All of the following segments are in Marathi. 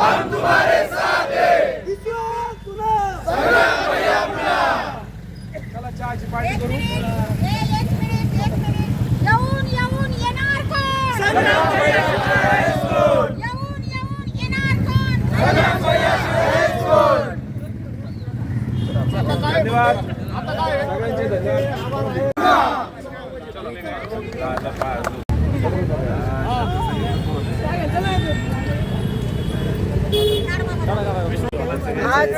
हम तुम्हारे साथ हैं विश्वास सुनो एक मिनिट ए, एक मिनिट एक मिनिट येऊन येऊन येणार कोण येऊन येऊन येणार कोण धन्यवाद सगळ्यांचे धन्यवाद आज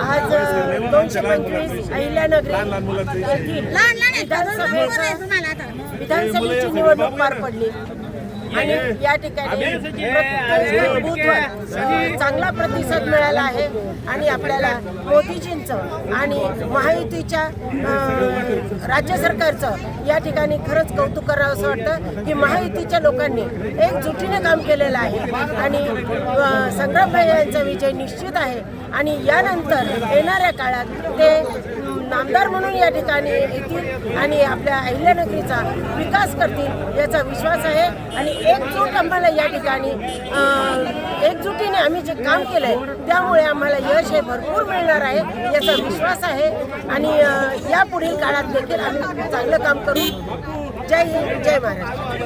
आज दोनशे पंचवीस अहिल्यानगरी विधानसभेची निवडणूक पार पडली. आणि या ठिकाणी प्रत्येक बूथवर चांगला प्रतिसाद मिळाला आहे आणि आपल्याला मोदीजींचं आणि महायुतीच्या राज्य सरकारचं या ठिकाणी खरंच कौतुक करावं असं वाटतं की महायुतीच्या लोकांनी एकजुटीने काम केलेलं आहे. आणि संग्रामभाई यांचा विजय निश्चित आहे. आणि यानंतर येणाऱ्या काळात ते आमदार म्हणून या ठिकाणी येतील आणि आपल्या अहिल्यानगरीचा विकास करतील याचा विश्वास आहे. आणि एकजूट आम्हाला या ठिकाणी एकजुटीने आम्ही जे काम केलं आहे त्यामुळे आम्हाला यश हे भरपूर मिळणार आहे याचा विश्वास आहे. आणि या यापुढील काळात देखील आम्ही चांगलं काम करू. जय हिंद जय महाराष्ट्र.